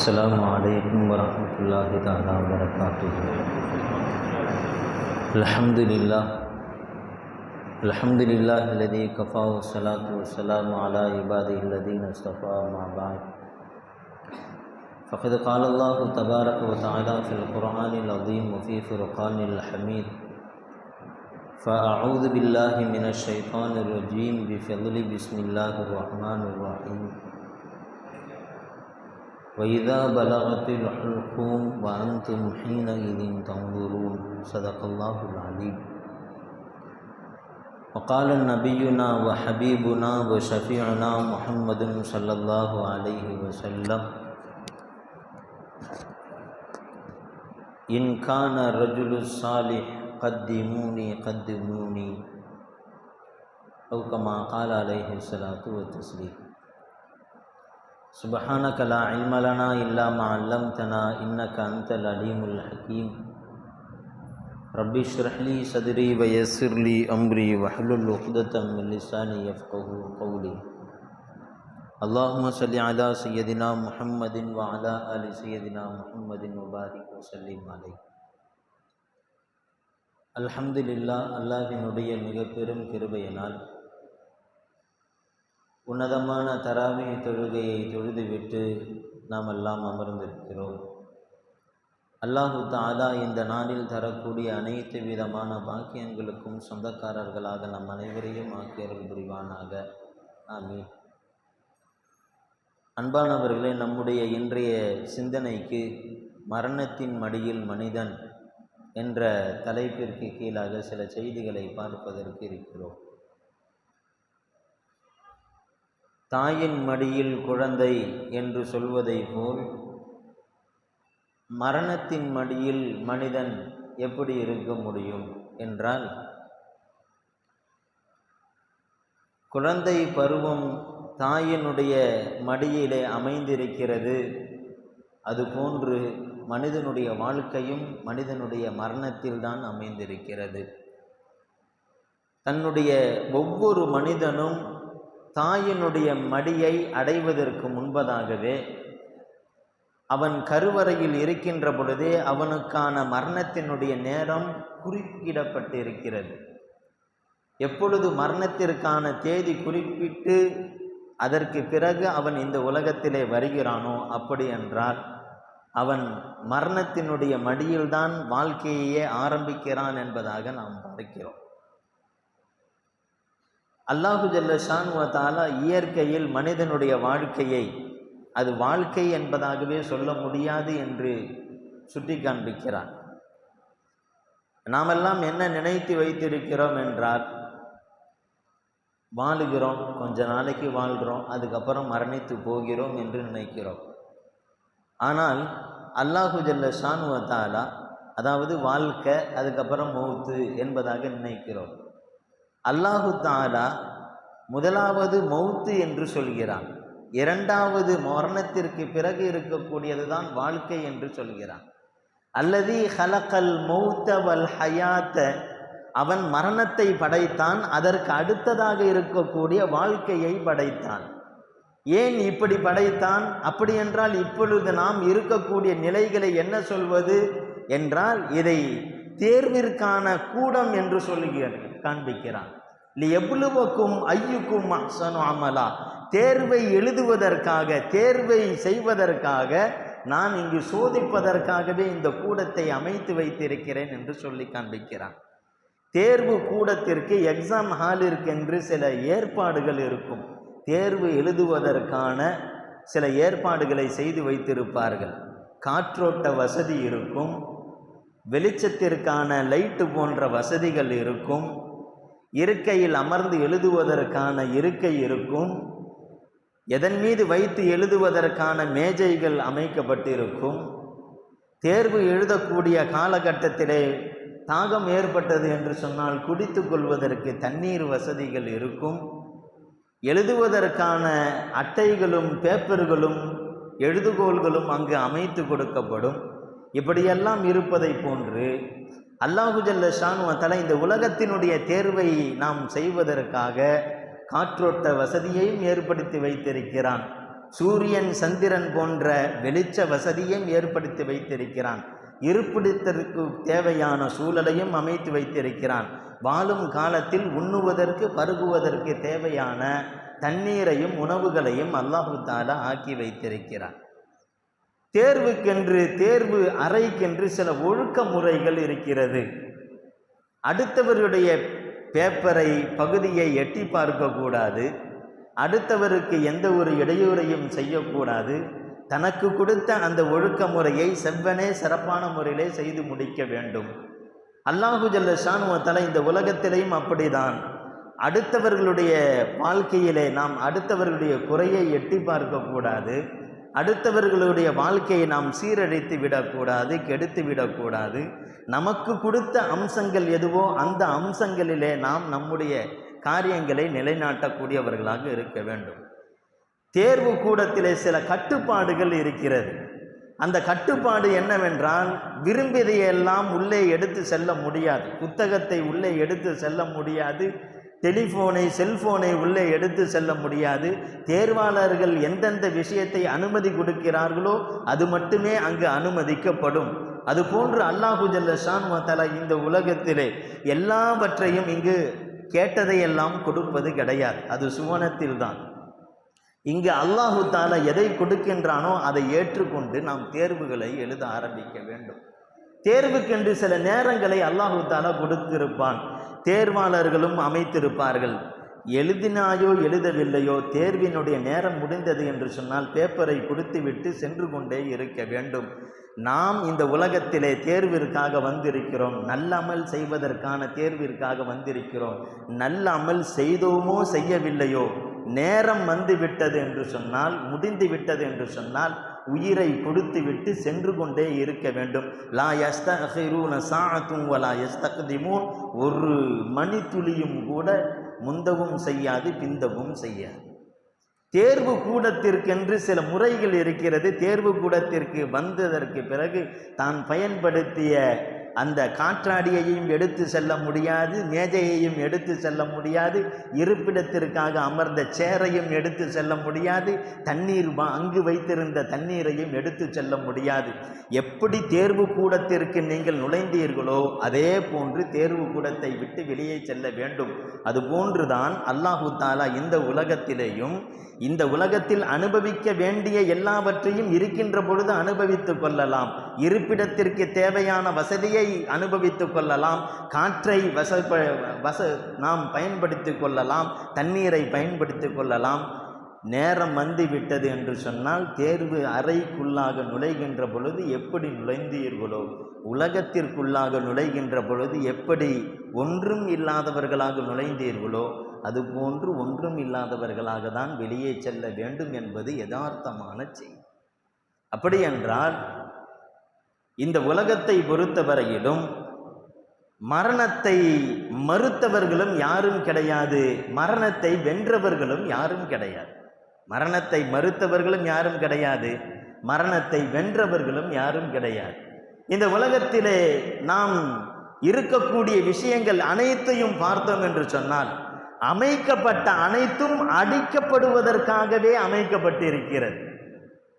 السلام عليكم ورحمة الله تعالى وبركاته. الحمد لله. الحمد لله الذي كفى والصلاة والسلام على عباده الذين اصطفى مع بعد. فقد قال الله تبارك وتعالى في القرآن العظيم وفي فرقان الحميد فأعوذ بالله من الشيطان الرجيم بفضل بسم الله الرحمن الرحيم. وإذا بلغت الحلقوم وأنتم حينئذ تنظرون صدق الله العليم وقال نبينا وحبيبنا وشفيعنا محمد صلى الله عليه وسلم إن كان الرجل الصالح قدموني قدموني. أو كما قال عليه الصلاة والتسليم. سبحانك لا علم لنا إلا ما علمتنا إنك أنت العليم الحكيم رب اشرح لي صدري ويسر لي أمري واحلل عقدة من لساني يفقه قولي اللهم صل على سيدنا محمد وعلى آل سيدنا محمد وبارك وسلم عليه அல்ஹம்துலில்லா அல்லாஹினுடைய மிக பெரும் கிருபையினால் உன்னதமான தராவி தொழுகையை தொழுதுவிட்டு நாம் எல்லாம் அமர்ந்திருக்கிறோம். அல்லாஹு தாலா இந்த நாளில் தரக்கூடிய அனைத்து விதமான பாக்கியங்களுக்கும் சொந்தக்காரர்களாக நம் அனைவரையும் ஆக்கியர்கள் புரிவானாக. ஆமீன். அன்பானவர்களே நம்முடைய இன்றைய சிந்தனைக்கு மரணத்தின் மடியில் மனிதன் என்ற தலைப்பிற்கு கீழாக சில செய்திகளை பார்ப்பதற்கு இருக்கிறோம். தாயின் மடியில் குழந்தை என்று சொல்வதை போல் மரணத்தின் மடியில் மனிதன் எப்படி இருக்க முடியும் என்றால் குழந்தை பருவம் தாயினுடைய மடியிலே அமைந்திருக்கிறது. அதுபோன்று மனிதனுடைய வாழ்க்கையும் மனிதனுடைய மரணத்தில்தான் அமைந்திருக்கிறது. தன்னுடைய ஒவ்வொரு மனிதனும் தாயினுடைய மடியை அடைவதற்கு முன்பதாகவே அவன் கருவறையில் இருக்கின்ற பொழுதே அவனுக்கான மரணத்தினுடைய நேரம் குறிப்பிடப்பட்டிருக்கிறது. எப்பொழுது மரணத்திற்கான தேதி குறிப்பிட்டு அதற்கு பிறகு அவன் இந்த உலகத்திலே வருகிறானோ அப்படி என்றால் அவன் மரணத்தினுடைய மடியில்தான் வாழ்க்கையே ஆரம்பிக்கிறான் என்பதாக நாம் பார்க்கிறோம். அல்லாஹு ஜல்ல தாலா இயற்கையில் மனிதனுடைய வாழ்க்கையை அது வாழ்க்கை என்பதாகவே சொல்ல முடியாது என்று சுட்டி காண்பிக்கிறான் நாமெல்லாம் என்ன நினைத்து வைத்திருக்கிறோம் என்றால் வாழுகிறோம் கொஞ்ச நாளைக்கு வாழ்கிறோம் அதுக்கப்புறம் மரணித்து போகிறோம் என்று நினைக்கிறோம். ஆனால் அல்லாஹு ஜல்ல தாலா அதாவது வாழ்க்கை அதுக்கப்புறம் மௌத்து என்பதாக நினைக்கிறோம். அல்லாஹு தாலா முதலாவது மௌத்து என்று சொல்கிறான். இரண்டாவது மரணத்திற்கு பிறகு இருக்கக்கூடியது தான் வாழ்க்கை என்று சொல்கிறான். அல்லது ஹலக்கல் மௌத்தவல் ஹயாத்த அவன் மரணத்தை படைத்தான் அதற்கு அடுத்ததாக இருக்கக்கூடிய வாழ்க்கையை படைத்தான். ஏன் இப்படி படைத்தான்? அப்படி என்றால் இப்பொழுது நாம் இருக்கக்கூடிய நிலைகளை என்ன சொல்வது? என்றால் இதை தேர்விற்கான கூடம் என்று சொல்லுகிறேன் காண்பிக்கிறான். எவ்வளவுக்கும் ஐயுக்கும் அசனு அமலா. தேர்வை எழுதுவதற்காக தேர்வை செய்வதற்காக நான் இங்கு சோதிப்பதற்காகவே இந்த கூடத்தை அமைத்து வைத்திருக்கிறேன் என்று சொல்லி காண்பிக்கிறான். தேர்வு கூடத்திற்கு எக்ஸாம் ஹாலிற்கென்று சில ஏற்பாடுகள் இருக்கும். தேர்வு எழுதுவதற்கான சில ஏற்பாடுகளை செய்து வைத்திருப்பார்கள். காற்றோட்ட வசதி இருக்கும். வெளிச்சத்திற்கான லைட்டு போன்ற வசதிகள் இருக்கும். இருக்கையில் அமர்ந்து எழுதுவதற்கான இருக்கை இருக்கும். எதன் மீது வைத்து எழுதுவதற்கான மேஜைகள் அமைக்கப்பட்டிருக்கும். தேர்வு எழுதக்கூடிய காலகட்டத்திலே தாகம் ஏற்பட்டது என்று சொன்னால் குடித்து கொள்வதற்கு தண்ணீர் வசதிகள் இருக்கும். எழுதுவதற்கான அட்டைகளும் பேப்பர்களும் எழுதுகோள்களும் அங்கு அமைத்து கொடுக்கப்படும். இப்படியெல்லாம் இருப்பதை போன்று அல்லாஹு ஜல்ல தலை இந்த உலகத்தினுடைய தேர்வை நாம் செய்வதற்காக காற்றோட்ட வசதியையும் ஏற்படுத்தி வைத்திருக்கிறான். சூரியன் சந்திரன் போன்ற வெளிச்ச வசதியும் ஏற்படுத்தி வைத்திருக்கிறான். இருப்பிடத்திற்கு தேவையான சூழலையும் அமைத்து வைத்திருக்கிறான். வாழும் காலத்தில் உண்ணுவதற்கு பருகுவதற்கு தேவையான தண்ணீரையும் உணவுகளையும் அல்லாஹு தாலா ஆக்கி வைத்திருக்கிறான். தேர்வுக்கென்று தேர்வு அறைக்கென்று சில ஒழுக்க முறைகள் இருக்கிறது. அடுத்தவருடைய பேப்பரை பகுதியை எட்டி பார்க்கக்கூடாது அடுத்தவருக்கு எந்த ஒரு இடையூறையும் செய்யக்கூடாது. தனக்கு கொடுத்த அந்த ஒழுக்க முறையை செவ்வனே சிறப்பான முறையிலே செய்து முடிக்க வேண்டும். அல்லாஹு ஜல்ல ஷானுவத்தல இந்த உலகத்திலையும் அப்படிதான். அடுத்தவர்களுடைய வாழ்க்கையிலே நாம் அடுத்தவர்களுடைய குறையை எட்டி பார்க்கக்கூடாது அடுத்தவர்களுடைய வாழ்க்கையை நாம் சீரழித்து விடக்கூடாது கெடுத்து விடக்கூடாது. நமக்கு கொடுத்த அம்சங்கள் எதுவோ அந்த அம்சங்களிலே நாம் நம்முடைய காரியங்களை நிலைநாட்டக்கூடியவர்களாக இருக்க வேண்டும். தேர்வு கூடத்திலே சில கட்டுப்பாடுகள் இருக்கிறது. அந்த கட்டுப்பாடு என்னவென்றால் விரும்பியதையெல்லாம் உள்ளே எடுத்து செல்ல முடியாது. புத்தகத்தை உள்ளே எடுத்து செல்ல முடியாது. டெலிஃபோனை செல்ஃபோனை உள்ளே எடுத்து செல்ல முடியாது. தேர்வாளர்கள் எந்தெந்த விஷயத்தை அனுமதி கொடுக்கிறார்களோ அது மட்டுமே அங்கு அனுமதிக்கப்படும். அதுபோன்று அல்லாஹு ஜல்லஷான் ஷான்வத்தலா இந்த உலகத்திலே எல்லாவற்றையும் இங்கு கேட்டதையெல்லாம் கொடுப்பது கிடையாது. அது சுவனத்தில் தான். இங்கு அல்லாஹு தாலா எதை கொடுக்கின்றானோ அதை ஏற்றுக்கொண்டு நாம் தேர்வுகளை எழுத ஆரம்பிக்க வேண்டும். தேர்வுக்கென்று சில நேரங்களை அல்லாஹு தாலா கொடுத்திருப்பான். தேர்வாளர்களும் அமைத்திருப்பார்கள். எழுதினாயோ எழுதவில்லையோ தேர்வினுடைய நேரம் முடிந்தது என்று சொன்னால் பேப்பரை கொடுத்துவிட்டு சென்று கொண்டே இருக்க வேண்டும். நாம் இந்த உலகத்திலே தேர்விற்காக வந்திருக்கிறோம். நல்ல அமல் செய்வதற்கான தேர்விற்காக வந்திருக்கிறோம். நல்ல அமல் செய்தோமோ செய்யவில்லையோ நேரம் வந்து விட்டது என்று சொன்னால் முடிந்து விட்டது என்று சொன்னால் உயிரை கொடுத்துவிட்டு சென்று கொண்டே இருக்க வேண்டும். லா யஸ்தூன சாத்தும் வலா யஸ்தக்திமூன். ஒரு மணித்துளியும் கூட முந்தவும் செய்யாது பிந்தவும் செய்யாது. தேர்வு கூடத்திற்கென்று சில முறைகள் இருக்கிறது. தேர்வு கூடத்திற்கு வந்ததற்கு பிறகு தான் பயன்படுத்திய அந்த காற்றாடியையும் எடுத்து செல்ல முடியாது மேஜையையும் எடுத்து செல்ல முடியாது இருப்பிடத்திற்காக அமர்ந்த சேரையும் எடுத்து செல்ல முடியாது தண்ணீர் அங்கு வைத்திருந்த தண்ணீரையும் எடுத்து செல்ல முடியாது. எப்படி தேர்வு கூடத்திற்கு நீங்கள் நுழைந்தீர்களோ அதே போன்று தேர்வு கூடத்தை விட்டு வெளியே செல்ல வேண்டும். அதுபோன்றுதான் அல்லாஹு தாலா இந்த உலகத்திலேயும் இந்த உலகத்தில் அனுபவிக்க வேண்டிய எல்லாவற்றையும் இருக்கின்ற பொழுது அனுபவித்துக் கொள்ளலாம். இருப்பிடத்திற்கு தேவையான வசதியை அனுபவித்துக் கொள்ளலாம். காற்றை வச வச நாம் பயன்படுத்திக் கொள்ளலாம். தண்ணீரை பயன்படுத்திக் கொள்ளலாம். நேரம் வந்து விட்டது என்று சொன்னால் தேர்வு அறைக்குள்ளாக நுழைகின்ற பொழுது எப்படி நுழைந்தீர்களோ உலகத்திற்குள்ளாக நுழைகின்ற பொழுது எப்படி ஒன்றும் இல்லாதவர்களாக நுழைந்தீர்களோ அதுபோன்று ஒன்றும் இல்லாதவர்களாக தான் வெளியே செல்ல வேண்டும் என்பது யதார்த்தமான செய்தி. அப்படியென்றால் இந்த உலகத்தை பொறுத்தவரையிலும் மரணத்தை மறுத்தவர்களும் யாரும் கிடையாது. மரணத்தை வென்றவர்களும் யாரும் கிடையாது. மரணத்தை மறுத்தவர்களும் யாரும் கிடையாது. மரணத்தை வென்றவர்களும் யாரும் கிடையாது. இந்த உலகத்திலே நாம் இருக்கக்கூடிய விஷயங்கள் அனைத்தையும் பார்த்தோம் என்று சொன்னால் அமைக்கப்பட்ட அனைத்தும் அடிக்கப்படுவதற்காகவே அமைக்கப்பட்டிருக்கிறது.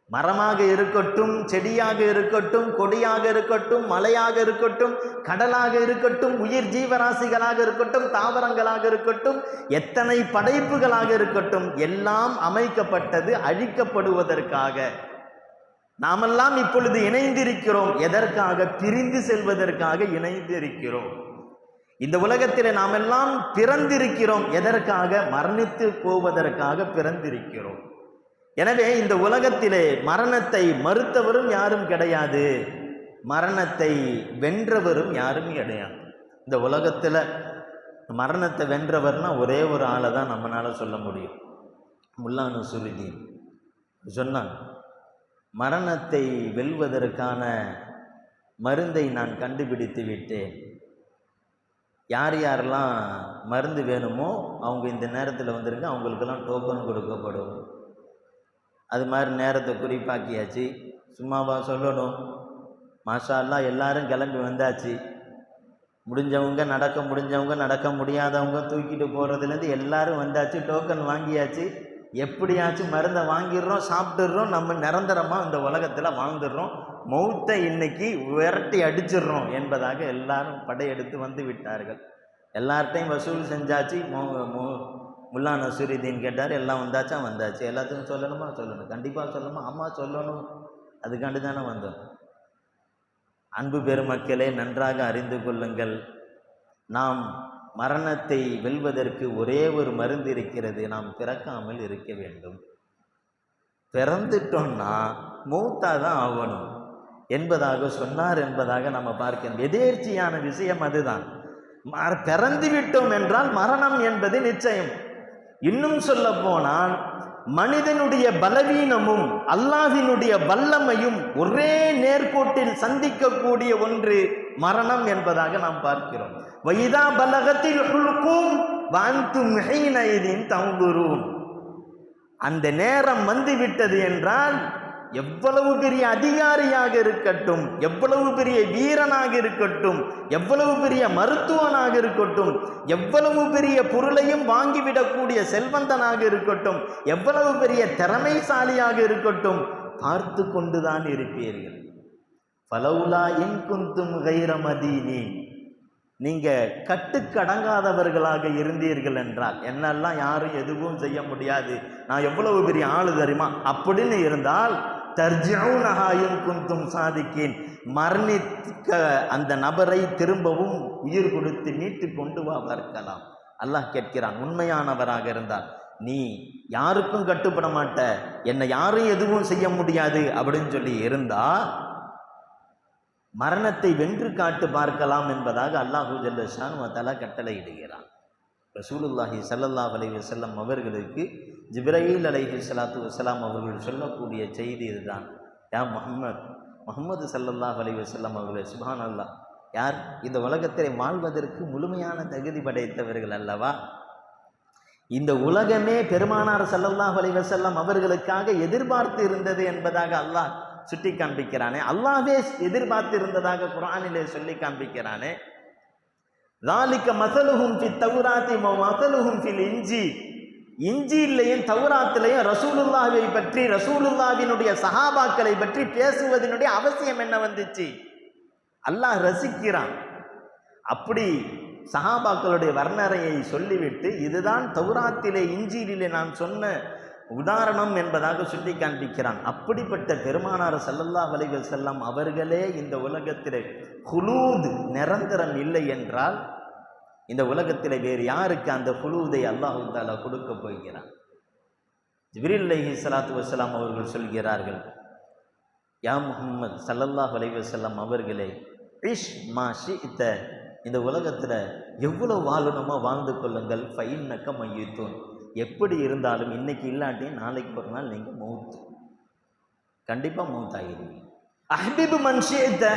மரமாக இருக்கட்டும் செடியாக இருக்கட்டும் கொடியாக இருக்கட்டும் மலையாக இருக்கட்டும் கடலாக இருக்கட்டும் உயிர் ஜீவராசிகளாக இருக்கட்டும் தாவரங்களாக இருக்கட்டும் எத்தனை படைப்புகளாக இருக்கட்டும் எல்லாம் அமைக்கப்பட்டது அழிக்கப்படுவதற்காக. நாமெல்லாம் இப்பொழுது இணைந்திருக்கிறோம். எதற்காக? பிரிந்து செல்வதற்காக இணைந்திருக்கிறோம். இந்த உலகத்தில் நாம் எல்லாம் பிறந்திருக்கிறோம். எதற்காக? மரணித்து போவதற்காக பிறந்திருக்கிறோம். எனவே இந்த உலகத்திலே மரணத்தை மறுத்தவரும் யாரும் கிடையாது. மரணத்தை வென்றவரும் யாரும் கிடையாது. இந்த உலகத்தில் மரணத்தை வென்றவர்னா ஒரே ஒரு ஆளை தான் நம்மளால் சொல்ல முடியும். முல்லானு சுருதீன் சொன்னான் மரணத்தை வெல்வதற்கான மருந்தை நான் கண்டுபிடித்து விட்டேன். யார் யாரெல்லாம் மருந்து வேணுமோ அவங்க இந்த நேரத்தில் வந்துருங்க அவங்களுக்கெல்லாம் டோக்கன் கொடுக்கப்படும். அது மாதிரி நேரத்தை குறிப்பாக்கியாச்சு. சும்மாவா சொல்லணும். மாஷால்லாம் எல்லாரும் கிளம்பி வந்தாச்சு. முடிஞ்சவங்க நடக்க முடிஞ்சவங்க நடக்க முடியாதவங்க தூக்கிட்டு போகிறதுலேருந்து எல்லாரும் வந்தாச்சு டோக்கன் வாங்கியாச்சு. எப்படியாச்சும் மருந்தை வாங்கிடுறோம் சாப்பிட்டுடுறோம் நம்ம நிரந்தரமாக இந்த உலகத்தில் வாழ்ந்துடுறோம். மௌத்தை இன்னைக்கு விரட்டி அடிச்சிடுறோம் என்பதாக எல்லாரும் படையெடுத்து வந்து விட்டார்கள். எல்லார்ட்டையும் வசூல் செஞ்சாச்சு. மோ- மோ- முல்லா நசூரிதீன் கேட்டார் எல்லாம் வந்தாச்சா? வந்தாச்சு. எல்லாத்துக்கும் சொல்லணுமா? சொல்லணும். கண்டிப்பாக சொல்லணுமா? அம்மா சொல்லணும். அதுக்காண்டு தானே வந்தோம். அன்பு பெருமக்களே நன்றாக அறிந்து கொள்ளுங்கள். நாம் மரணத்தை வெல்வதற்கு ஒரே ஒரு மருந்து இருக்கிறது. நாம் பிறக்காமல் இருக்க வேண்டும். பிறந்துட்டோம்னா மூத்தா தான் ஆகணும். என்பதாக சொன்னார் என்பதாக நம்ம பார்க்கிறோம் எதேர்ச்சியான விஷயம் அதுதான். பிறந்து விட்டோம் என்றால் மரணம் என்பது நிச்சயம். இன்னும் சொல்ல போனால் மனிதனுடைய பலவீனமும் அல்லாஹினுடைய வல்லமையும் ஒரே நேர்கோட்டில் சந்திக்கக்கூடிய ஒன்று மரணம் என்பதாக நாம் பார்க்கிறோம். வைதா பலகத்தில் ஹுல்கும் வாந்தும் ஹீனைதின் தங்குரும் அந்த நேரம் வந்துவிட்டது என்றால் எவ்வளவு பெரிய அதிகாரியாக இருக்கட்டும் எவ்வளவு பெரிய வீரனாக இருக்கட்டும் எவ்வளவு பெரிய மருத்துவனாக இருக்கட்டும் எவ்வளவு பெரிய பொருளையும் வாங்கிவிடக்கூடிய செல்வந்தனாக இருக்கட்டும் எவ்வளவு பெரிய திறமைசாலியாக இருக்கட்டும் பார்த்து கொண்டுதான் இருப்பீர்கள். பலவுலா என் குந்தும் கைரமதீனே நீங்கள் கட்டுக்கடங்காதவர்களாக இருந்தீர்கள் என்றால் என்னெல்லாம் யாரும் எதுவும் செய்ய முடியாது. நான் எவ்வளவு பெரிய ஆளு தெரியுமா? அப்படின்னு இருந்தால் தர்ஜவுனஹாயும் குந்தும் சாதிக்கேன். மரணிக்க அந்த நபரை திரும்பவும் உயிர் கொடுத்து மீட்டு கொண்டு வா பார்க்கலாம். அல்லாஹ் கேட்கிறான் உண்மையானவராக இருந்தால் நீ யாருக்கும் கட்டுப்பட மாட்ட என்னை யாரும் எதுவும் செய்ய முடியாது அப்படின்னு சொல்லி இருந்தா மரணத்தை வென்று காட்டு பார்க்கலாம் என்பதாக அல்லாஹூ ஜல்லஷான் தலா கட்டளை இடுகிறான் ரசூலுல்லாஹி சல்லல்லா அலைஹி வஸல்லம் அவர்களுக்கு ஜிப்ரஹீல் அலைஹி சலாத்து வசலாம் அவர்கள் சொல்லக்கூடிய செய்தி இதுதான். யா முகமது முகமது சல்லல்லாஹ் அலைஹி வஸல்லம் அவர்களே சுபான் அல்லாஹ் யார்? இந்த உலகத்தில் வாழ்வதற்கு முழுமையான தகுதி படைத்தவர்கள் அல்லவா? இந்த உலகமே பெருமானார் சல்லல்லாஹ் அலைஹி வஸல்லம் அவர்களுக்காக எதிர்பார்த்து இருந்தது என்பதாக அல்லாஹ் சுட்டி காண்பிக்கிறானே அல்லாஹ்வே எதிர்பார்த்து இருந்ததாக குரானிலே சொல்லி காண்பிக்கிறானே லாலிக்க மசலுகும் ஃபி தௌராத்தி மசலுகும் ஃபில் இஞ்சி இஞ்சியிலையும் தௌராத்திலையும் ரசூலுல்லாவை பற்றி ரசூலுல்லாவினுடைய சஹாபாக்களை பற்றி பேசுவதனுடைய அவசியம் என்ன வந்துச்சு? அல்லாஹ் ரசிக்கிறான். அப்படி சஹாபாக்களுடைய வர்ணரையை சொல்லிவிட்டு இதுதான் தௌராத்திலே இஞ்சியிலே நான் சொன்ன உதாரணம் என்பதாக சுட்டி காண்பிக்கிறான். அப்படிப்பட்ட பெருமானார் செல்லல்லா அலைஹி செல்லம் அவர்களே இந்த உலகத்திலே ஹுலூத் நிரந்தரம் இல்லை என்றால் இந்த உலகத்தில் வேறு யாருக்கு அந்த ஹுலூதை அல்லாஹு தாலா கொடுக்க போகிறான்? ஜிப்ரீல் அலைஹி ஸலாத்து அவர்கள் சொல்கிறார்கள் யா முஹம்மத் சல்லல்லாஹ் அலைஹி வஸல்லம் அவர்களே இஷ் மா ஷிஇத இந்த உலகத்தில் எவ்வளோ வாழணுமோ வாழ்ந்து கொள்ளுங்கள் ஃபைன் நக்கம் மையத்தோன். எப்படி இருந்தாலும் இன்றைக்கி இல்லாட்டியும் நாளைக்கு ஒரு நாள் நீங்கள் மௌத்து. கண்டிப்பாக மௌத் ஆகிடுவீங்க அஹ்பிபு மன்ஷியத்த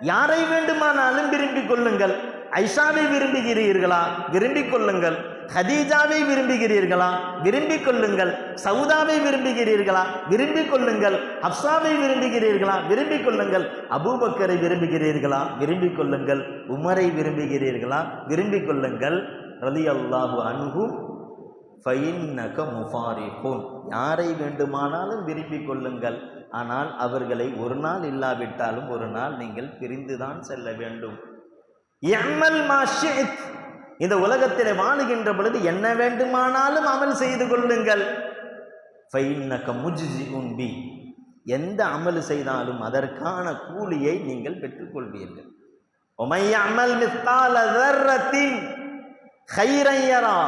யாரை வேண்டுமானாலும் விரும்பிக் கொள்ளுங்கள். ஐஷாவை விரும்புகிறீர்களா? விரும்பிக் கொள்ளுங்கள். ஹதீஜாவை விரும்புகிறீர்களா? விரும்பிக் கொள்ளுங்கள். சவுதாவை விரும்புகிறீர்களா? விரும்பிக் கொள்ளுங்கள். ஹப்சாவை விரும்புகிறீர்களா? விரும்பிக் கொள்ளுங்கள். அபூபக்கரை விரும்புகிறீர்களா? விரும்பிக் கொள்ளுங்கள். உமரை விரும்புகிறீர்களா? விரும்பிக் கொள்ளுங்கள். ரலி அல்லாஹு அன்ஹும் ஃபைன்னக முஃபாரிஹூன் யாரை வேண்டுமானாலும் விரும்பிக் கொள்ளுங்கள். ஆனால் அவர்களை ஒரு நாள் இல்லாவிட்டாலும் ஒரு நாள் நீங்கள் பிரிந்துதான் செல்ல வேண்டும். எம்எல் மாஷித் இந்த உலகத்தில் வாழுகின்ற பொழுது என்ன வேண்டுமானாலும் அமல் செய்து கொள்ளுங்கள். ஃபைன்னக முஜிஜி உன்பி எந்த அமல் செய்தாலும் அதற்கான கூலியை நீங்கள் பெற்றுக்கொள்வீர்கள் ஒமையமல் மிஸ்கால தர்ரத்தின். ஹைரையரா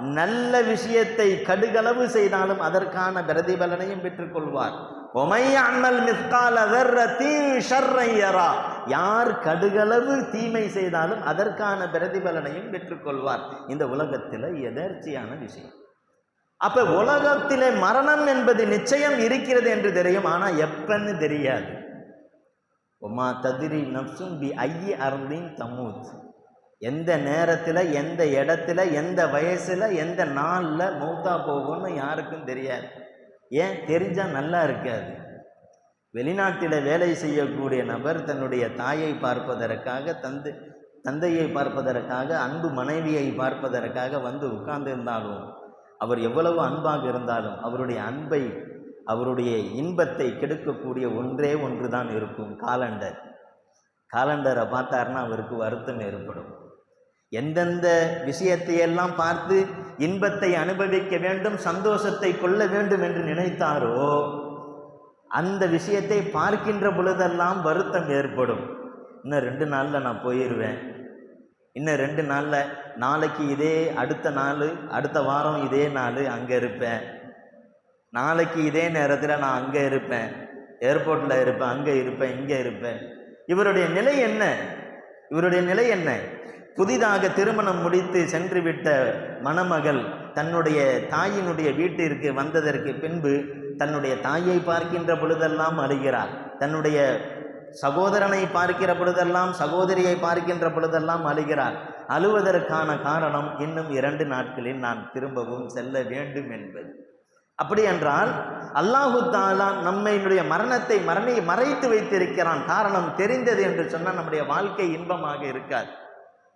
நல்ல விஷயத்தை கடுகளவு செய்தாலும் அதற்கான பிரதிபலனையும் பெற்றுக்கொள்வார். யார். கடுகளவு தீமை செய்தாலும் அதற்கான பிரதிபலனையும் பெற்றுக்கொள்வார். இந்த உலகத்தில் எதர்ச்சியான விஷயம். அப்ப உலகத்திலே மரணம் என்பது நிச்சயம் இருக்கிறது என்று தெரியும் ஆனால் எப்பன்னு தெரியாது. ஒமா ததிரி நப்சும் பி ஐய அருந்தின் தமூத். எந்த நேரத்தில் எந்த இடத்துல எந்த வயசில் எந்த நாளில் மௌத்தா போகும்னு யாருக்கும் தெரியாது. ஏன்? தெரிஞ்சால் நல்லா இருக்காது. வெளிநாட்டில் வேலை செய்யக்கூடிய நபர் தன்னுடைய தாயை பார்ப்பதற்காக தந்தை தந்தையை பார்ப்பதற்காக அன்பு மனைவியை பார்ப்பதற்காக வந்து உட்கார்ந்திருந்தாலும் அவர் எவ்வளவு அன்பாக இருந்தாலும் அவருடைய அன்பை அவருடைய இன்பத்தை கெடுக்கக்கூடிய ஒன்றே ஒன்று தான் இருக்கும் காலண்டர். காலண்டரை பார்த்தாருன்னா அவருக்கு வருத்தம் ஏற்படும். எந்தெந்த விஷயத்தையெல்லாம் பார்த்து இன்பத்தை அனுபவிக்க வேண்டும் சந்தோஷத்தை கொள்ள வேண்டும் என்று நினைத்தாரோ அந்த விஷயத்தை பார்க்கின்ற பொழுதெல்லாம் வருத்தம் ஏற்படும். இன்னும் ரெண்டு நாளில் நான் போயிடுவேன் இன்னும் ரெண்டு நாளில் நாளைக்கு இதே அடுத்த நாள் அடுத்த வாரம் இதே நாள் அங்கே இருப்பேன். நாளைக்கு இதே நேரத்தில் நான் அங்கே இருப்பேன். ஏர்போர்ட்டில் இருப்பேன் அங்கே இருப்பேன் இங்கே இருப்பேன். இவருடைய நிலை என்ன? இவருடைய நிலை என்ன? புதிதாக திருமணம் முடித்து சென்றுவிட்ட மணமகள் தன்னுடைய தாயினுடைய வீட்டிற்கு வந்ததற்கு பின்பு தன்னுடைய தாயை பார்க்கின்ற பொழுதெல்லாம் அழுகிறார் தன்னுடைய சகோதரனை பார்க்கிற பொழுதெல்லாம் சகோதரியை பார்க்கின்ற பொழுதெல்லாம் அழுகிறார் அழுவதற்கான காரணம் இன்னும் இரண்டு நாட்களில் நான் திரும்பவும் செல்ல வேண்டும் என்பது. அப்படி என்றால் அல்லாஹு தாலா நம்மையினுடைய மரணத்தை மரணை மறைத்து வைத்திருக்கிறான். காரணம் தெரிந்தது என்று சொன்னால் நம்முடைய வாழ்க்கை இன்பமாக இருக்காது.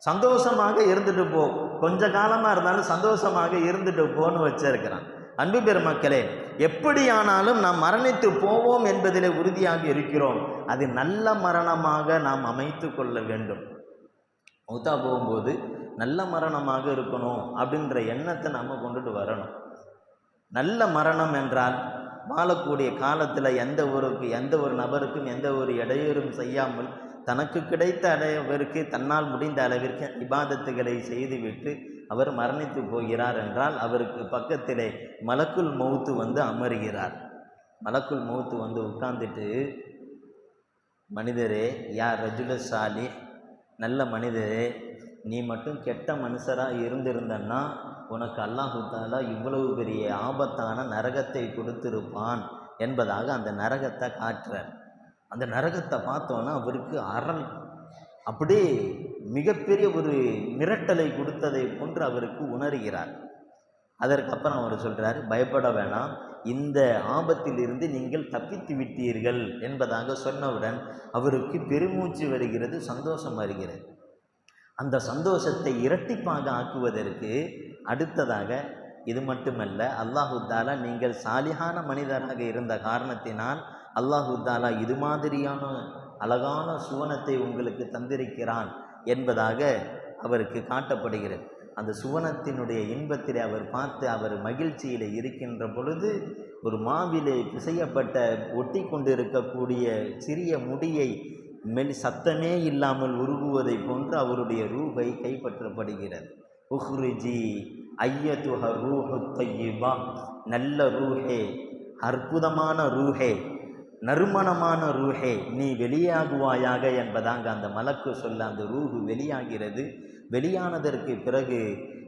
சந்தோஷமாக இருந்துட்டு போ. கொஞ்ச காலமாக இருந்தாலும் சந்தோஷமாக இருந்துட்டு போன்னு வச்சிருக்கிறான். அன்பு பெருமக்களே எப்படியானாலும் நாம் மரணித்து போவோம் என்பதில் உறுதியாக இருக்கிறோம். அது நல்ல மரணமாக நாம் அமைத்து கொள்ள வேண்டும். மௌத்தா போகும்போது நல்ல மரணமாக இருக்கணும் அப்படின்ற எண்ணத்தை நாம் கொண்டுட்டு வரணும். நல்ல மரணம் என்றால் வாழக்கூடிய காலத்தில் எந்த ஒருக்கு எந்த ஒரு நபருக்கும் எந்த ஒரு இடையூறும் செய்யாமல் தனக்கு கிடைத்த அளவிற்கு தன்னால் முடிந்த அளவிற்கு இபாதத்துகளை செய்துவிட்டு அவர் மரணித்து போகிறார் என்றால் அவருக்கு பக்கத்திலே மலக்குள் மௌத்து வந்து அமருகிறார். மலக்குள் மௌத்து வந்து உட்கார்ந்துட்டு மனிதரே யார் ரஜுலசாலி நல்ல மனிதரே நீ மட்டும் கெட்ட மனுஷராக இருந்திருந்தன்னா உனக்கு அல்லாஹு இவ்வளவு பெரிய ஆபத்தான நரகத்தை கொடுத்திருப்பான் என்பதாக அந்த நரகத்தை காட்டுறார். அந்த நரகத்தை பார்த்தோன்னா அவருக்கு அரண். அப்படியே மிகப்பெரிய ஒரு மிரட்டலை கொடுத்ததை போன்று அவருக்கு உணர்கிறார். அதற்கப்புறம் அவர் சொல்கிறார் பயப்பட வேணாம். இந்த ஆபத்திலிருந்து நீங்கள் தப்பித்து விட்டீர்கள் என்பதாக சொன்னவுடன் அவருக்கு பெருமூச்சு வருகிறது சந்தோஷம் வருகிறது. அந்த சந்தோஷத்தை இரட்டிப்பாக ஆக்குவதற்கு அடுத்ததாக இது மட்டுமல்ல அல்லாஹு தாலா நீங்கள் சாலிகான மனிதராக இருந்த காரணத்தினால் அல்லாஹு தாலா இது மாதிரியான அழகான சுவனத்தை உங்களுக்கு தந்திருக்கிறான் என்பதாக அவருக்கு காட்டப்படுகிறது. அந்த சுவனத்தினுடைய இன்பத்திலே அவர் பார்த்து அவர் மகிழ்ச்சியில் இருக்கின்ற பொழுது ஒரு மாவிலே பிசையப்பட்ட ஒட்டி கொண்டிருக்கக்கூடிய சிறிய முடியை மெல் சத்தமே இல்லாமல் உருகுவதை போன்று அவருடைய ரூபை கைப்பற்றப்படுகிறது. உஹ்ருஜி ஐயத்துஹ ரூஹு தையிபா நல்ல ரூஹே அற்புதமான ரூஹே நறுமணமான ரூஹே நீ வெளியாகுவாயாக என்பதாங்க அந்த மலக்கு சொல்ல அந்த ரூஹு வெளியாகிறது. வெளியானதற்கு பிறகு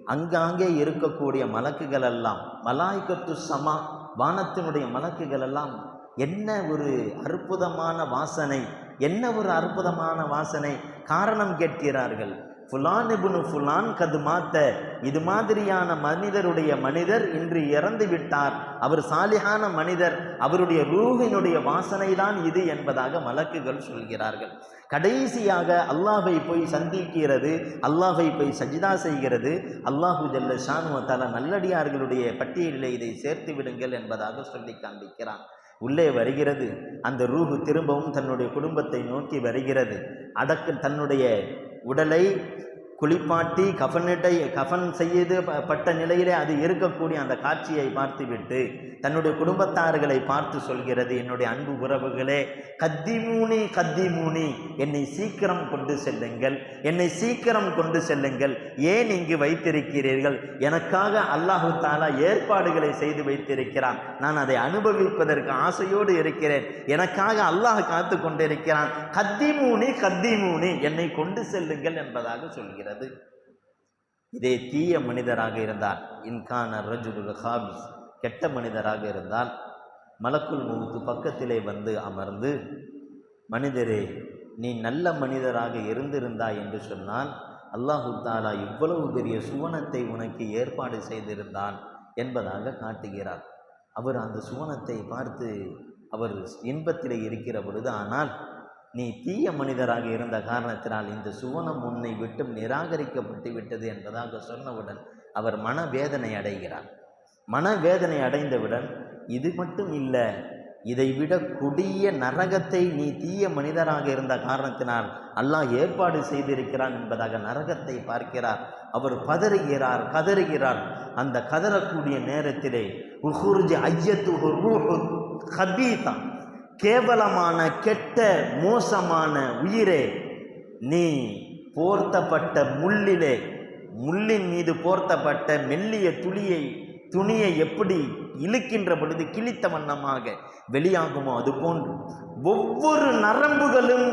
அங்காங்கே இருக்கக்கூடிய மலக்குகள் எல்லாம் மலாய்க்கத்து சமா வானத்தினுடைய மலக்குகள் எல்லாம் என்ன ஒரு அற்புதமான வாசனை என்ன ஒரு அற்புதமான வாசனை காரணம் கேட்கிறார்கள். ஃபுலான் இபுனு ஃபுலான் கது மாத்த இது மாதிரியான மனிதருடைய மனிதர் இன்று இறந்து விட்டார். அவர் சாலிகான மனிதர். அவருடைய ரூஹினுடைய வாசனை தான் இது என்பதாக மலக்குகள் சொல்கிறார்கள். கடைசியாக அல்லாஹை போய் சந்திக்கிறது அல்லாஹை போய் சஜிதா செய்கிறது. அல்லாஹு ஜல்ல ஷானுவத்தால நல்லடியார்களுடைய பட்டியலில் இதை சேர்த்து விடுங்கள் என்பதாக சொல்லி காண்பிக்கிறான். உள்ளே வருகிறது. அந்த ரூஹு திரும்பவும் தன்னுடைய குடும்பத்தை நோக்கி வருகிறது. அடக்கு தன்னுடைய உடலை குளிப்பாட்டி கஃனிட்டை கஃன் செய்து ப- பட்ட நிலையிலே அது இருக்கக்கூடிய அந்த காட்சியை பார்த்துவிட்டு தன்னுடைய குடும்பத்தார்களை பார்த்து சொல்கிறது என்னுடைய அன்பு உறவுகளே கத்திமூனி கத்திமூனி என்னை சீக்கிரம் கொண்டு செல்லுங்கள் என்னை சீக்கிரம் கொண்டு செல்லுங்கள் ஏன் இங்கு வைத்திருக்கிறீர்கள்? எனக்காக அல்லாஹு தாலா ஏற்பாடுகளை செய்து வைத்திருக்கிறான். நான் அதை அனுபவிப்பதற்கு ஆசையோடு இருக்கிறேன். எனக்காக அல்லாஹ் காத்து கொண்டிருக்கிறான். கத்திமூனி கத்திமூனி என்னை கொண்டு செல்லுங்கள் என்பதாக சொல்கிறது. இதே தீய மனிதராக இருந்தால் இன்கான ரஜுல் ஹாபிஸ் கெட்ட மனிதராக இருந்தால் மலக்குள் முகுத்து பக்கத்திலே வந்து அமர்ந்து மனிதரே நீ நல்ல மனிதராக இருந்திருந்தாய் என்று சொன்னால் அல்லாஹு தாலா இவ்வளவு பெரிய சுவனத்தை உனக்கு ஏற்பாடு செய்திருந்தான் என்பதாக காட்டுகிறார். அவர் அந்த சுவனத்தை பார்த்து அவர் இன்பத்திலே இருக்கிற பொழுது ஆனால் நீ தீய மனிதராக இருந்த காரணத்தினால் இந்த சுவனம் உன்னை விட்டும் நிராகரிக்கப்பட்டு விட்டது என்பதாக சொன்னவுடன் அவர் மனவேதனை அடைகிறார். மனவேதனை அடைந்தவுடன் இது மட்டும் இல்லை இதைவிட கொடிய நரகத்தை நீ தீய மனிதராக இருந்த காரணத்தினால் அல்லாஹ் ஏற்பாடு செய்திருக்கிறான் என்பதாக நரகத்தை பார்க்கிறார். அவர் பதறுகிறார் கதறுகிறார். அந்த கதறக்கூடிய நேரத்திலே உஹுர்ஜி ஐயத்து ரூஹு ஹபீதா கேவலமான கெட்ட மோசமான உயிரே நீ போர்த்தப்பட்ட முள்ளிலே முள்ளின் மீது போர்த்தப்பட்ட மெல்லிய துளியை துணியை எப்படி இழுக்கின்ற பொழுது கிழித்த வண்ணமாக வெளியாகுமோ அது போன்று ஒவ்வொரு நரம்புகளும்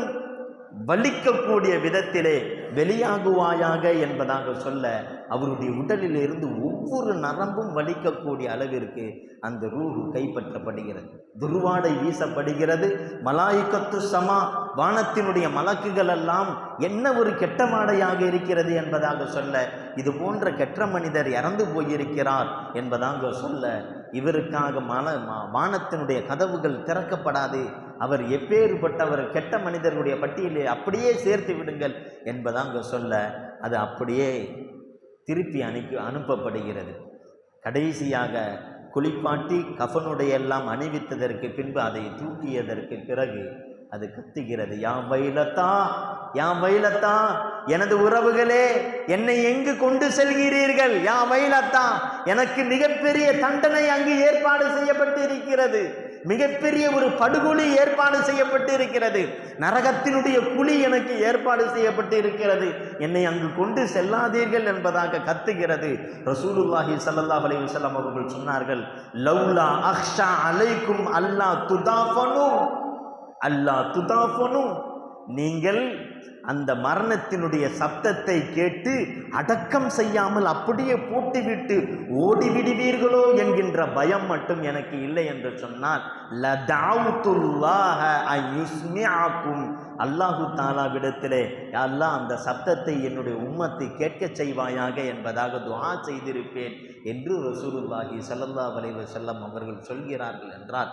வலிக்கக்கூடிய விதத்திலே வெளியாகுவாயாக என்பதாக சொல்ல அவருடைய உடலில் இருந்து ஒவ்வொரு நரம்பும் வலிக்கக்கூடிய அளவிற்கு அந்த ரூஹு கைப்பற்றப்படுகிறது. துர்வாடை வீசப்படுகிறது. மலாய்க்கத்து சமா வானத்தினுடைய மலக்குகள் எல்லாம் என்ன ஒரு கெட்ட வாடையாக இருக்கிறது என்பதாக சொல்ல இது போன்ற கெட்ட மனிதர் இறந்து போயிருக்கிறார் என்பதாக சொல்ல இவருக்காக மல வானத்தினுடைய கதவுகள் திறக்கப்படாது. அவர் எப்பேறுபட்டவர் கெட்ட மனிதர்களுடைய பட்டியலை அப்படியே சேர்த்து விடுங்கள் என்பதாக சொல்ல அது அப்படியே திருப்பி அனுப்பி அனுப்பப்படுகிறது. கடைசியாக குளிப்பாட்டி கஃனுடைய எல்லாம் அணிவித்ததற்கு பின்பு அதை தூக்கியதற்கு பிறகு அது கத்துகிறது. யாம் வயலத்தா யாம் வயலத்தா எனது உறவுகளே என்னை எங்கு கொண்டு செல்கிறீர்கள்? யாம் வயலத்தா எனக்கு மிகப்பெரிய தண்டனை அங்கு ஏற்பாடு செய்யப்பட்டு இருக்கிறது மிகப்பெரிய ஒரு படுகொலி ஏற்பாடு செய்யப்பட்டு இருக்கிறது நரகத்தினுடைய குழி எனக்கு ஏற்பாடு செய்யப்பட்டு இருக்கிறது என்னை அங்கு கொண்டு செல்லாதீர்கள் என்பதாக கத்துகிறது. ரசூலுல்லாஹி ஸல்லல்லாஹு அலைஹி வஸல்லம் அவர்கள் சொன்னார்கள் லவ்லா அக்ஷா அலைக்கும் அல்லா துதாஃபனு. அல்லா துதாஃபனு. நீங்கள் அந்த மரணத்தினுடைய சப்தத்தை கேட்டு அடக்கம் செய்யாமல் அப்படியே போட்டுவிட்டு ஓடிவிடுவீர்களோ என்கின்ற பயம் மட்டும் எனக்கு இல்லை என்று சொன்னால் அல்லாஹு தாலாவிடத்திலே "யா அல்லாஹ் அந்த சப்தத்தை என்னுடைய உம்மத்தை கேட்கச் செய்வாயாக என்பதாக துவா செய்திருப்பேன் என்று ரசூலுல்லாஹி சல்லல்லா அலைஹி செல்லம் அவர்கள் சொல்கிறார்கள் என்றால்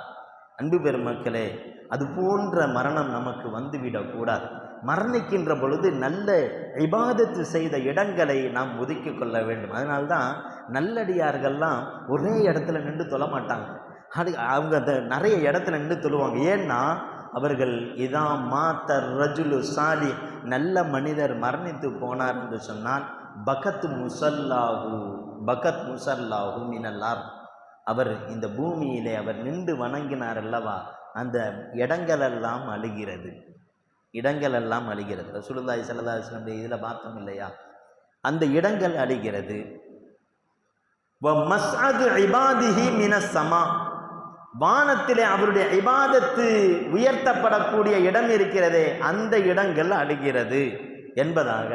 அன்பு பெருமக்களே அது போன்ற மரணம் நமக்கு வந்துவிடக்கூடாது. மரணிக்கின்ற பொழுது நல்ல இபாதத்து செய்த இடங்களை நாம் ஒதுக்கி கொள்ள வேண்டும். அதனால்தான் நல்லடியார்கள்லாம் ஒரே இடத்துல நின்று தொழ மாட்டாங்க அது அவங்க அந்த நிறைய இடத்துல நின்று தொழுவாங்க. ஏன்னா அவர்கள் இதான் மாத்தர் ரஜுலு சாலி நல்ல மனிதர் மரணித்து போனார் என்று சொன்னால் பகத் முசல்லாஹு பகத் முசல்லாஹு மினல்லார் அவர் இந்த பூமியிலே அவர் நின்று வணங்கினார் அல்லவா? அந்த இடங்களெல்லாம் அழுகிறது. இடங்கள் எல்லாம் அழிகிறது. ரசூலுல்லாஹி ஸல்லல்லாஹு அலைஹி வஸல்லம் இதில் பார்த்தோம் இல்லையா? அந்த இடங்கள் அழிகிறது. வ மஸ்அது இபாதிஹி மினஸ் வானத்திலே அவருடைய இபாதத்து உயர்த்தப்படக்கூடிய இடம் இருக்கிறதே அந்த இடங்கள் அழிகிறது என்பதாக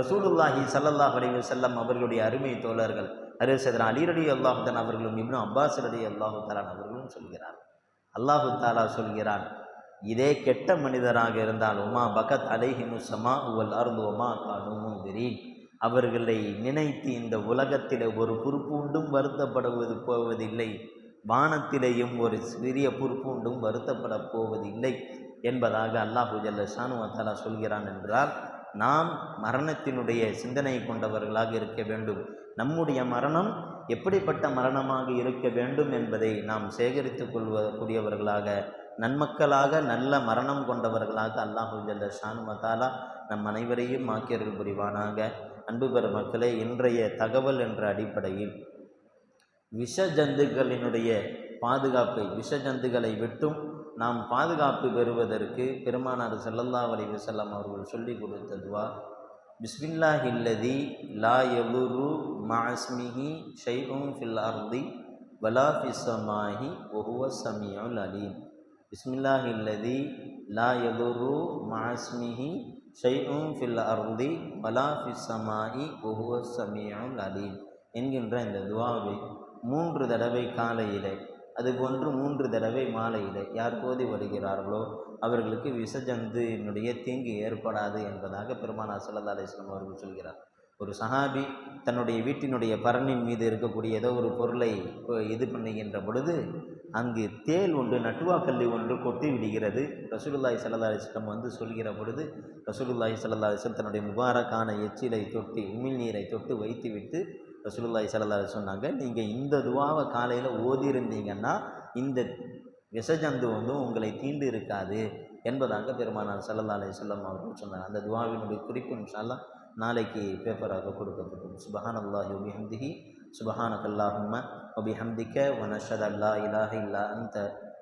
ரசூலுல்லாஹி ஸல்லல்லாஹு அலைஹி வஸல்லம் அவர்களுடைய அருமை தோழர்கள் அரிசதன் அலிரடி அல்லாஹுதன் அவர்களும் இப்னு அப்பாஸ் ரடி அல்லாஹு தலான் அவர்களும் சொல்கிறார் அல்லாஹு தாலா சொல்கிறான் இதே கெட்ட மனிதராக இருந்தால் உமா பகத் அலைஹிமு சமா உவல் அருள் உமா கானுமும் விரீன் அவர்களை நினைத்து இந்த உலகத்திலே ஒரு பொறுப்புண்டும் வருத்தப்படுவது போவதில்லை. வானத்திலேயும் ஒரு சிறிய பொறுப்புண்டும் வருத்தப்பட போவதில்லை என்பதாக அல்லாஹு ஜல்ல ஷானு சொல்கிறான் என்றால் நாம் மரணத்தினுடைய சிந்தனை கொண்டவர்களாக இருக்க வேண்டும். நம்முடைய மரணம் எப்படிப்பட்ட மரணமாக இருக்க வேண்டும் என்பதை நாம் சேகரித்து கொள்வ கூடியவர்களாக நன்மக்களாக நல்ல மரணம் கொண்டவர்களாக அல்லாஹு ஜல்ல ஷானு மத்தாலா நம் அனைவரையும் ஆக்கியர்கள் புரிவானாக. அன்பு பெறும் மக்களே இன்றைய தகவல் என்ற அடிப்படையில் விஷ ஜந்துக்களினுடைய பாதுகாப்பை விஷ ஜந்துகளை விட்டும் நாம் பாதுகாப்பு பெறுவதற்கு பெருமானார் செல்லல்லா அலைஹி வஸல்லம் அவர்கள் சொல்லிக் கொடுத்ததுவா பிஸ்மில்லா ஹில்லதி லா யதுரு மாஸ்மிஹி ஷைஹும் ஃபில் அர்தி வலா ஃபிஸ்ஸமாஹி வஹுவ அலீம். பிஸ்மில்லாஹ் இல்லதி லா யதுரு மாஸ்மிஹி ஷைஉம் ஃபில் அருந்தி வலா ஃபிஸ்ஸமாஹி வஹுவ சமியம் அலீம் என்கின்ற இந்த துவாவை மூன்று தடவை காலையிலே அதுபோன்று மூன்று தடவை மாலையிலே யார் போதி வருகிறார்களோ அவர்களுக்கு விசஜந்துனுடைய தீங்கு ஏற்படாது என்பதாக பெருமானா சல்லா அலிஸ்லாம் அவர்கள் சொல்கிறார். ஒரு சஹாபி தன்னுடைய வீட்டினுடைய பரணின் மீது இருக்கக்கூடிய ஏதோ ஒரு பொருளை இது பண்ணுகின்ற பொழுது அங்கு தேல் ஒன்று நட்டுவாக்கல்லி ஒன்று கொட்டி விடுகிறது. ரசூலுல்லாஹி சல்லா அலிஸ்லம் வந்து சொல்கிற பொழுது ரசூலுல்லாஹி சல்லா அலிஸ்லம் தன்னுடைய முபாரக்கான எச்சிலை தொட்டி உமிழ் நீரை தொட்டு வைத்துவிட்டு ரசூலுல்லாஹி சல்லா அலி சொன்னாங்க நீங்கள் இந்த துவாவை காலையில் ஓதியிருந்தீங்கன்னா இந்த விஷஜந்து வந்து உங்களை தீண்டு இருக்காது என்பதாக பெருமானார் சல்லா அலி சொல்லம் அவர்கள் சொன்னாங்க அந்த துவாவினுடைய குறிப்பு இன்ஷால்லா நாளைக்கு பேப்பராக கொடுக்கப்படும் சுபஹான் அல்லாஹி سبحانك اللهم وبحمدك ونشهد أن لا إله إلا أنت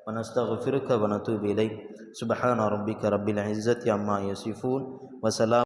ونستغفرك ونتوب إليك سبحان ربك رب العزة عما يصفون وسلام